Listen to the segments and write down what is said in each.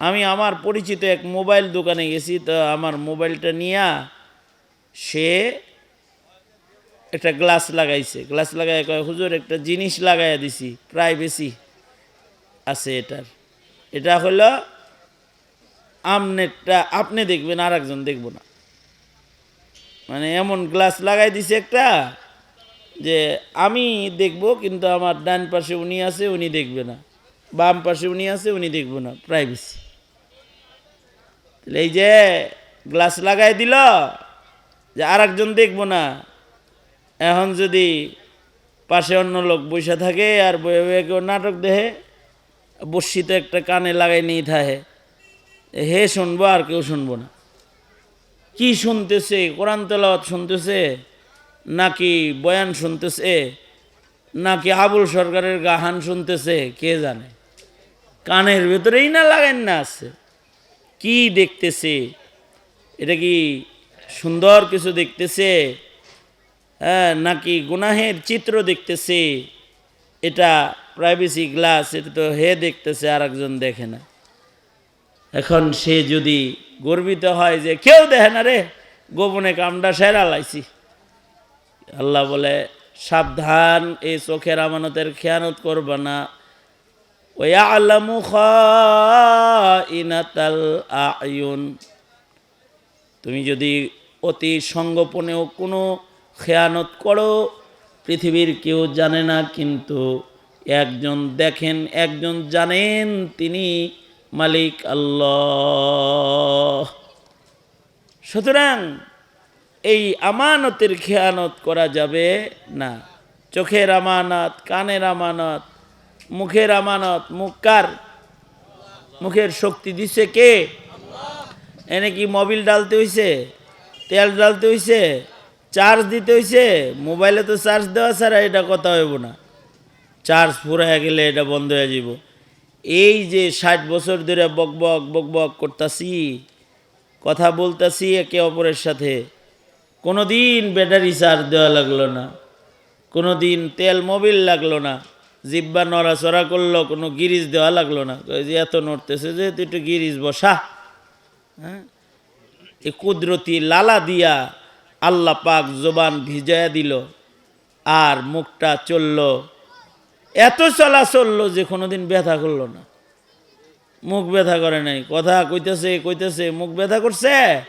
আমি আমার পরিচিত এক মোবাইল দোকানে গেছি, তো আমার মোবাইলটা নিয়া সে একটা গ্লাস লাগাইছে। গ্লাস লাগাই কয়, হুজুর, একটা জিনিস লাগাইয়া দিছি প্রাইভেসি আছে এটার। এটা হলো আমনেরটা, আপনি দেখবেন আর একজন দেখব না। মানে এমন গ্লাস লাগাই দিছে একটা যে আমি দেখব, কিন্তু আমার ডান পাশে উনি আছে, উনি দেখবে না। বাম পাশে উনি আছে, উনি দেখবে না প্রাইভেসি এই যে গ্লাস লাগাই দিল, যে আর একজন দেখব না। এখন যদি পাশে অন্য লোক বসে থাকে আর বয়ে বয়ে কেউ নাটক দেখে বসিতে একটা কানে লাগাই নিয়ে থাকে, হে শুনব আর কেউ শুনব না। কি শুনতেছে? কোরআন তেলাওয়াত শুনতেছে? নাকি বয়ান শুনতেছে? নাকি আবুল সরকারের গাহান শুনতেছে? কে জানে? কানের ভেতরেই না লাগাইন না আছে? কি দেখতেছে? এটা কি সুন্দর কিছু দেখতেছে? হ্যাঁ নাকি গুনাহের চিত্র দেখতেছে? এটা প্রাইভেসি গ্লাস এটা তো হে দেখতেছে আর একজন দেখে না। এখন সে যদি গর্বিত হয় যে, কেউ দেখে না রে, গোপনে কামটা সেরা লাইছি। আল্লাহ বলে, সাবধান, এই চোখের আমানতের খেয়ানত করবে না। ওয়ালামু খাইনাতাল আয়ুন তুমি যদি অতি সঙ্গোপনেও কোনো খেয়ানত করো, পৃথিবীর কেউ জানে না, কিন্তু একজন দেখেন, একজন জানেন তিনি মালিক আল্লাহ। সুতরাং এই আমানতের খেয়ানত করা যাবে না। চোখের আমানত, কানের আমানত মুখের আমানত, মুখ কার? মুখের শক্তি দিছে কে? এনে কি মোবিল ডালতে হইছে? তেল ডালতে হইছে? চার্জ দিতে হইছে? মোবাইলে তো চার্জ দেওয়া ছাড়া এটা কথা হইব না। চার্জ ফুরাইয়া গেলে এটা বন্ধ হয়ে যাব এই যে ষাট বছর ধরে বকবক বকবক করতাছি, কথা বলতাছি একে অপরের সাথে কোনো দিন ব্যাটারি চার্জ দেওয়া লাগল না কোনো দিন তেল মোবিল লাগল না। জিব্বা নড়াচড়া করল, কোনো গিরিজ দেওয়া লাগল না। যে, এত নড়তেছে যে, তুই একটু গিরিজ বসা। হ্যাঁ? এই কুদরতি লালা দিয়া আল্লাহ পাক জোবান ভিজায়া দিল, আর মুখটা চলল। এত চলা চলল যে, কোনোদিন ব্যথা করল না। মুখ ব্যথা করে নাই। কথা কইতেছে কইতেছে, মুখ ব্যথা করছে?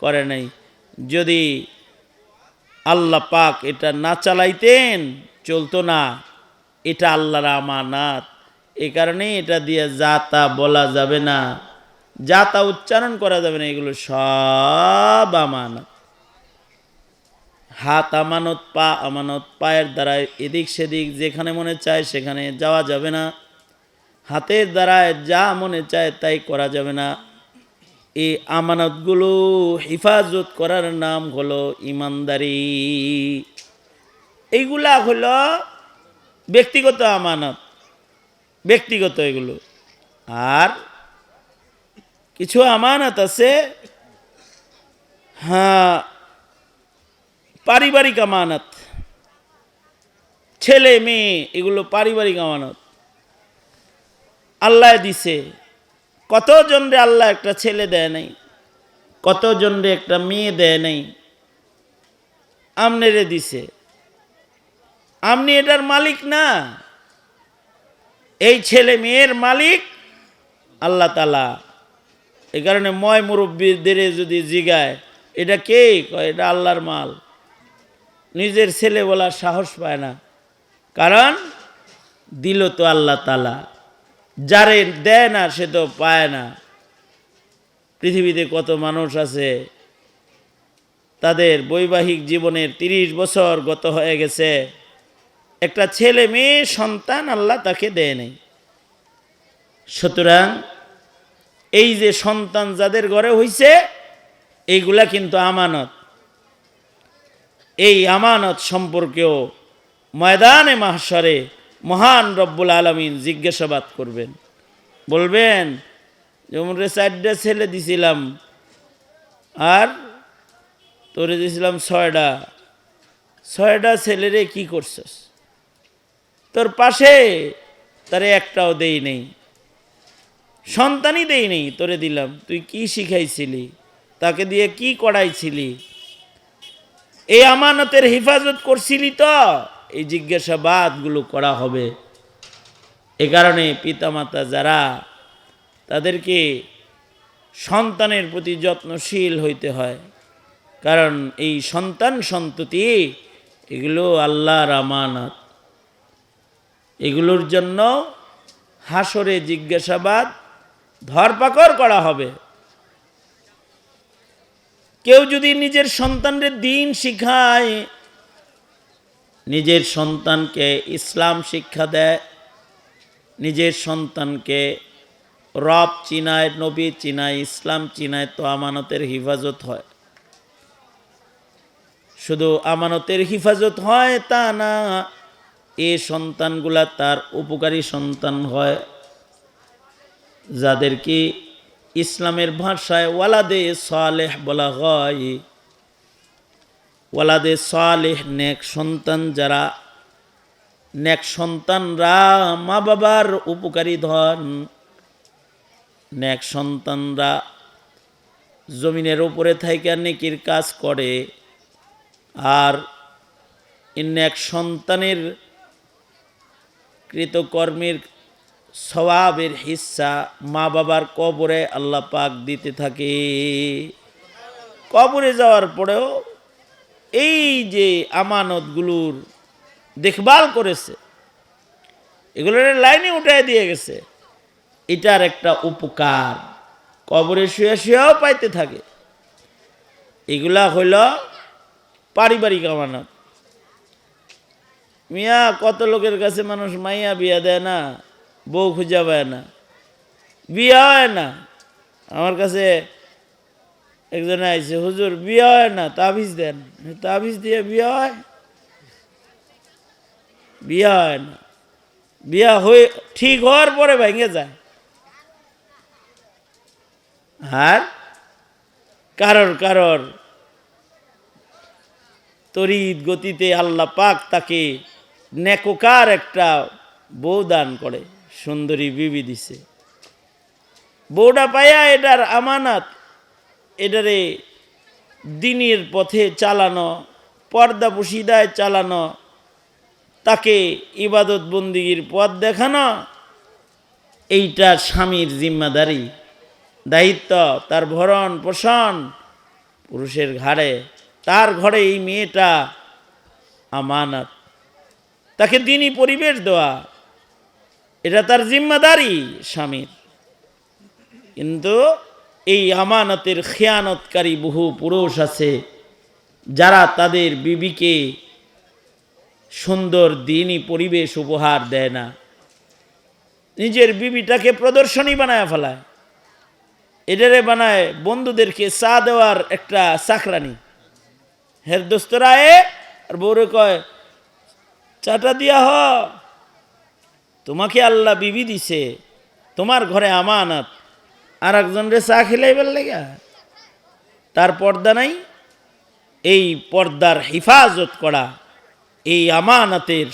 করে নাই। যদি আল্লাহ পাক এটা না চালাইতেন, চলতো না। এটা আল্লাহর আমানাত। এই কারণে এটা দিয়ে যা তা বলা যাবে না। যা তা উচ্চারণ করা যাবে না, এগুলো সব আমানত। হাত আমানত, পা আমানত, পায়ের দ্বারা এদিক সেদিক যেখানে মনে চায় সেখানে যাওয়া যাবে না। হাতের দ্বারায় যা মনে চায় তাই করা যাবে না। এই আমানতগুলো হেফাজত করার নাম হলো ইমানদারি। এইগুলা হলো ব্যক্তিগত আমানত, ব্যক্তিগত এগুলো। আর কিছু আমানত আছে হ্যাঁ পারিবারিক আমানত, ছেলে, মেয়ে, এগুলো পারিবারিক আমানত। আল্লাহ দিছে, কতজন রে আল্লাহ একটা ছেলে দেয় নাই? কতজন রে একটা মেয়ে দেয় নাই? আমনেরে দিছে। আপনি এটার মালিক না। এই ছেলে মেয়ের মালিক আল্লাহ তালা এই কারণে ময় মুরব্বীদের যদি জিগায়, এটা কে কয়? এটা আল্লাহর মাল। নিজের ছেলে বলার সাহস পায় না। কারণ দিল তো আল্লাহ তালা যারে দেয় না, সে তো পায় না। পৃথিবীতে কত মানুষ আছে, তাদের বৈবাহিক জীবনের তিরিশ বছর গত হয়ে গেছে। একটা ছেলে মেয়ে, সন্তান আল্লাহ তাকে দেয় নেই। সুতরাং এই যে সন্তান যাদের ঘরে হইছে, এইগুলা কিন্তু আমানত। এই আমানত সম্পর্কেও ময়দানে মাহসরে মহান রব্বুল আলমিন জিজ্ঞাসাবাদ করবেন। বলবেন যেমন রে চারটা ছেলে দিছিলাম, আর তোরে দিছিলাম ছয়টা। ছয়টা ছেলেরে কি করছস? তোর পাশে, তারে একটাও দেই নেই। সন্তানই দেই নেই, তোরে দিলাম। তুই কি শিখাইছিলি? তাকে দিয়ে কি করাইছিলি? এই আমানতের হেফাজত করছিলি তো? এই জিজ্ঞাসাবাদগুলো করা হবে। এ কারণে পিতামাতা যারা, তাদেরকে সন্তানের প্রতি যত্নশীল হইতে হয়। কারণ এই সন্তান সন্ততি, এগুলো আল্লাহর আমানত। এগুলোর জন্য হাসরে জিজ্ঞাসাবাদ, ধরপাকড় করা হবে। কেউ যদি নিজের সন্তানদের দিন শিখায়, নিজের সন্তানকে ইসলাম শিক্ষা দেয়, নিজের সন্তানকে রব চিনায়, নবী চিনায়, ইসলাম চিনায়, তো আমানতের হিফাজত হয়। শুধু আমানতের হিফাজত হয় তা না এ সন্তানগুলা তার উপকারী সন্তান হয়। যাদেরকে ইসলামের ভাষায় ওয়ালাদে সালেহ বলা হয়। ওয়ালাদে সালেহ নেক সন্তান যারা, নেক সন্তানরা মা বাবার উপকারী ধন। নেক সন্তানরা জমিনের উপরে থাইকা নেকির কাজ করে। আর নেক সন্তানের কৃতকর্মের সবাবের হিস্সা মা বাবার কবরে আল্লাহ পাক দিতে থাকে। কবরে যাওয়ার পরেও এই যে আমানতগুলোর দেখভাল করেছে, এগুলোর লাইনে উঠাই দিয়ে গেছে, এটার একটা উপকার। কবরে শুয়ে শুয়েও পাইতে থাকে। এগুলা হইল পারিবারিক আমানত। মিয়া, কত লোকের কাছে মানুষ মাইয়া বিয়া দেয় না, বউ খুঁজা পায় না, বিয়া হয় না। আমার কাছে একজনে আইছে, হুজুর, বিয়া হয় না, তাবিজ দেন। তাবিজ দিয়ে বিয়া হয়। বিয়া হয় না। বিয়া হয়ে, ঠিক হওয়ার পরে ভেঙে যায়। আর কারোর কারোর তড়িৎ গতিতে আল্লাহ পাক তাকে নেকোকার একটা বউ দান করে, সুন্দরী বিবি দিছে। বউটা পাইয়া এটার আমানাত, এটারে দিনের পথে চালানো, পর্দা পুশিদায় চালানো, তাকে ইবাদত বন্দিগির পথ দেখানো, এইটা স্বামীর জিম্মাদারি। দায়িত্ব, তার ভরণ পোষণ, পুরুষের ঘাড়ে, তার ঘরে এই মেয়েটা আমানত। তাকে দিনই পরিবেশ দেওয়া। এটা তার জিম্মাদারি, স্বামীর। কিন্তু এই আমানতের খেয়ানতকারী বহু পুরুষ আছে, যারা তাদের বিবিকে সুন্দর দিনই পরিবেশ উপহার দেয় না। নিজের বিবিটাকে প্রদর্শনী বানায় ফেলায়। এটারে বানায় বন্ধুদেরকে চা দেওয়ার একটা চাকরানি। হের দোস্তরা এ, আর বউরে কয় চাটা দিয়া হ। তোমাকে আল্লাহ বিবি দিছে। তোমার ঘরে আমানত। আর একজন রে চা খেলাইবার লেগা। তার পর্দা নাই। এই পর্দার হেফাজত করা। এই আমানতের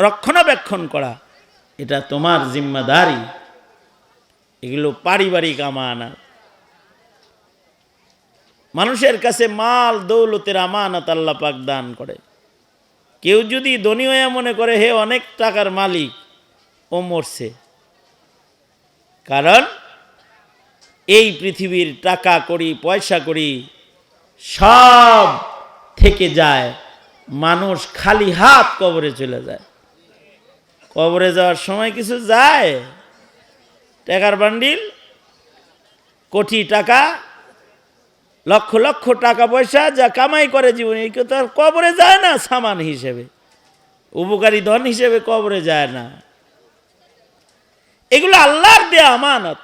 রক্ষণাবেক্ষণ করা। এটা তোমার জিম্মাদারি। এগুলো পারিবারিক আমানত। মানুষের কাছে মাল, দৌলতের আমানত আল্লাহ পাক দান করে। কেউ যদি ধনী হয়ে মনে করে, হে, অনেক টাকার মালিক, ও মরছে। কারণ এই পৃথিবীর টাকা করি পয়সা করি সব থেকে যায়, মানুষ খালি হাত কবরে চলে যায়। কবরে যাওয়ার সময় কিছু যায়। টাকার বান্ডিল, কোটি টাকা লক্ষ লক্ষ টাকা পয়সা যা কামাই করে জীবনে, এই তো আর কবরে যায় না সামান হিসেবে। উপকারী ধন হিসেবে কবরে যায় না। এগুলো আল্লাহর দেয়া আমানত।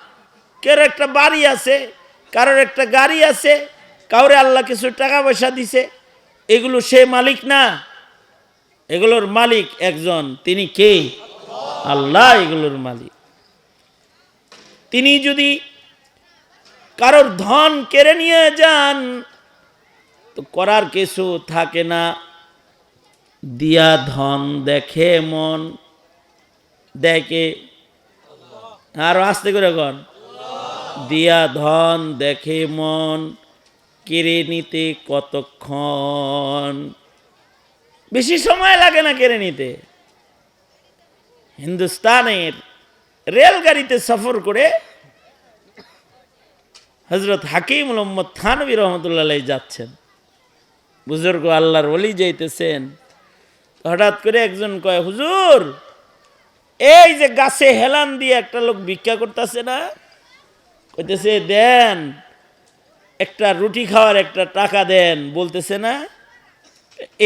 কেউ একটা বাড়ি আছে, কারোর একটা গাড়ি আছে, কাউরে আল্লাহ কিছু টাকা পয়সা দিছে, এগুলো সে মালিক না। এগুলোর মালিক একজন, তিনি কে? আল্লাহ এগুলোর মালিক। তিনি যদি কারোর ধন কেড়ে নিয়ে যান, তো করার কিছু থাকে না। দিয়া ধন দেখে মন দেখে আরও আস্তে করে কন। দিয়া ধন দেখে মন, কেড়ে নিতে কতক্ষণ? বেশি সময় লাগে না কেড়ে নিতে। হিন্দুস্তানের রেলগাড়িতে সফর করে হজরত হাকিম মোহাম্মদ থানবী রহমতুল্লাহ যাচ্ছেন। বুজুর্গ আল্লাহর ওলি যাইতেছেন। হঠাৎ করে একজন কয়, হুজুর, এই যে গাছে হেলান দিয়ে একটা লোক ভিক্ষা করতেছে না? কইতেছে, দেন, একটা রুটি খাওয়ার একটা টাকা দেন। বলতেছে না,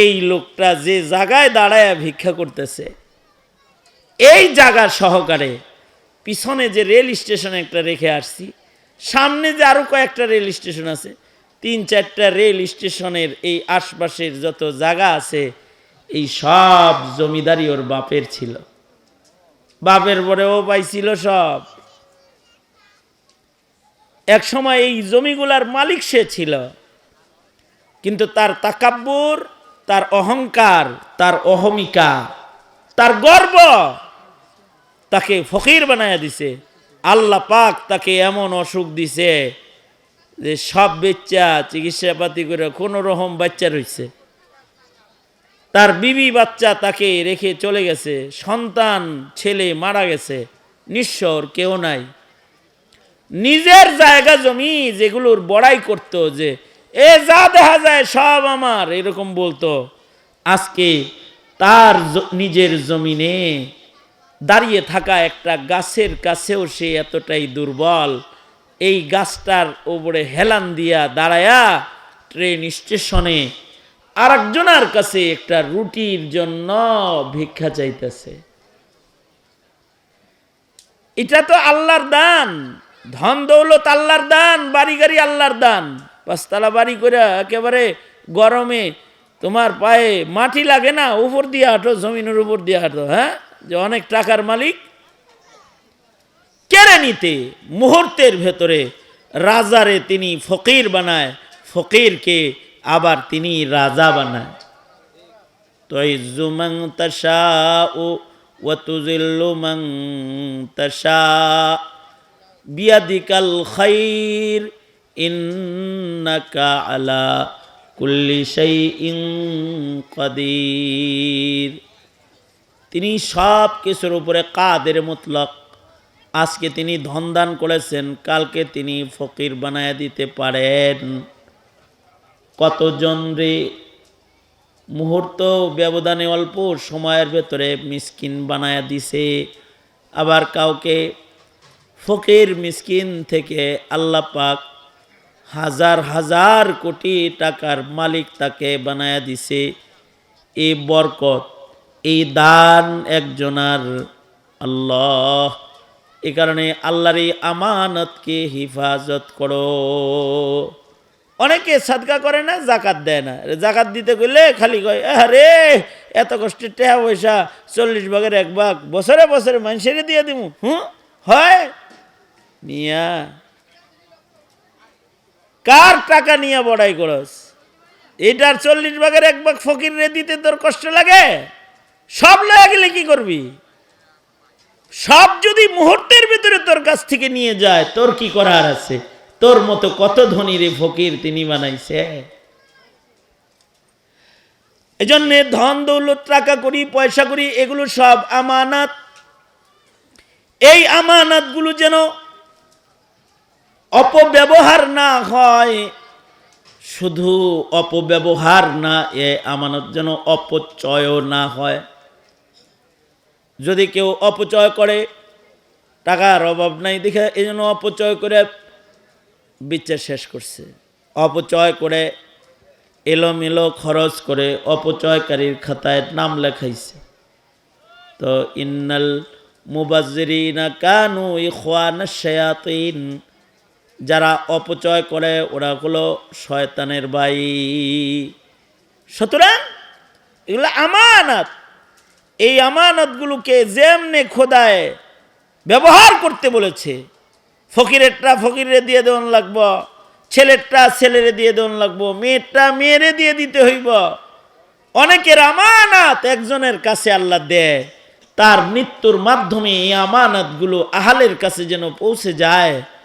এই লোকটা যে জায়গায় দাঁড়ায় ভিক্ষা করতেছে, এই জায়গা সহকারে পিছনে যে রেল স্টেশনে একটা রেখে আসছি সামনে যে আরও কয়েকটা রেল স্টেশন আছে, তিন চারটা রেল স্টেশনের এই আশপাশের যত জায়গা আছে, এই সব জমিদারি ওর বাপের ছিল। বাপের পরেও পাইছিল সব। এক সময় এই জমিগুলার মালিক সে ছিল। কিন্তু তার তাকাব্বুর, তার অহংকার, তার অহমিকা, তার গর্ব তাকে ফকির বানায় দিছে। আল্লাহ পাক তাকে এমন অসুখ দিছে যে সব বাচ্চা চিকিৎসাপাতি করে কোনো রকম বাচ্চা রয়েছে তার বিবি বাচ্চা তাকে রেখে চলে গেছে, সন্তান, ছেলে মারা গেছে, নিঃস্বর, কেউ নাই। নিজের জায়গা জমি যেগুলোর বড়াই করতো যে, এ যা দেখা যায় সব আমার, এরকম বলতো। আজকে তার নিজের জমিনে দাঁড়িয়ে থাকা একটা গাছের কাছেও সে এতটাই দুর্বল। এই গাছটার ওপরে হেলান দিয়া দাঁড়ায়া ট্রেন স্টেশনে আরেকজনের কাছে একটা রুটির জন্য ভিক্ষা চাইতেছে। এটা তো আল্লাহর দান। ধন দৌলত আল্লাহর দান বাড়ি গাড়ি আল্লাহর দান। পাঁচতলা বাড়ি করে একেবারে গরমে তোমার পায়ে মাটি লাগে না, উপর দিয়ে হাঁটো, জমিনের উপর দিয়ে হাঁটো হ্যাঁ? যে অনেক টাকার মালিক, কেড়ে নিতে মুহূর্তের ভেতরে রাজারে তিনি ফকির বানায়, ফকিরকে আবার তিনি রাজা বানায়। তুমং তশা ও ওয়াতুজিল্লুমং তশা বিয়াদিকাল খৈর ইন্নাকা আলা কুল্লি ইং কাদীর। তিনি সব কিছুর উপরে কাদের মতলক। আজকে তিনি ধন দান করেছেন, কালকে তিনি ফকির বানায় দিতে পারেন। কতজন রে? মুহূর্ত ব্যবধানে অল্প সময়ের ভেতরে মিসকিন বানায়া দিছে। আবার কাউকে ফকির মিসকিন থেকে আল্লাহ পাক হাজার হাজার কোটি টাকার মালিক তাকে বানায়া দিছে। এই বরকত। এই দান একজনার আল্লাহ। এ কারণে আল্লাহর এই আমানতকে হিফাজত করো। অনেকে সাদকা করে না, জাকাত দেয় না। জাকাত দিতে গেলে খালি কয় আরে এত কষ্টের টাকা পয়সা, চল্লিশ ভাগের এক ভাগ, বছরে বছরে মানুষের দিয়ে দিব হুম হয়? মিয়া, কার টাকা নিয়ে বড়াই করস? এটার চল্লিশ ভাগের এক ভাগ ফকিরে দিতে তোর কষ্ট লাগে? সব লয়ে গেলে কি করবি? সব যদি মুহূর্তের ভিতরে তোর কাছ থেকে নিয়ে যায়, তোর কি করার আছে? তোর মতো কত ধনী রে ফকির তিনি বানাইছে? এজন্য ধন, দৌলত, টাকা করি, পয়সা করি, এগুলো সব আমানাত। এই আমানাতগুলো যেন অপব্যবহার না হয়, শুধু অপব্যবহার না, এ আমানত যেন অপচয়ও না হয়। যদি কেউ অপচয় করে, টাকার অভাব নাই দেখে এই জন্য অপচয় করে বিচার শেষ করছে। অপচয় করে এলোমেলো খরচ করে অপচয়কারীর খাতায় নাম লেখাইছে। তো ইন্নাল মুবাজ্জিরিনা কানু ইখওয়ান শায়াতিন, যারা অপচয় করে ওরা হলো শয়তানের ভাই। সুতরাং এগুলো আমানত। এই আমানতগুলোকে যেমনে খোদায় ব্যবহার করতে বলেছে, ফকিরেরটা ফকিরে দিয়ে দেওয়ান লাগব, ছেলেরটা ছেলেরে দিয়ে দেওয়ান লাগব, মেয়েরটা মেয়েরে দিয়ে দিতে হইব। অনেকের আমানাত একজনের কাছে আল্লাহ দেয়, তার মৃত্যুর মাধ্যমে এই আমানাতগুলো আহালের কাছে যেন পৌঁছে যায়।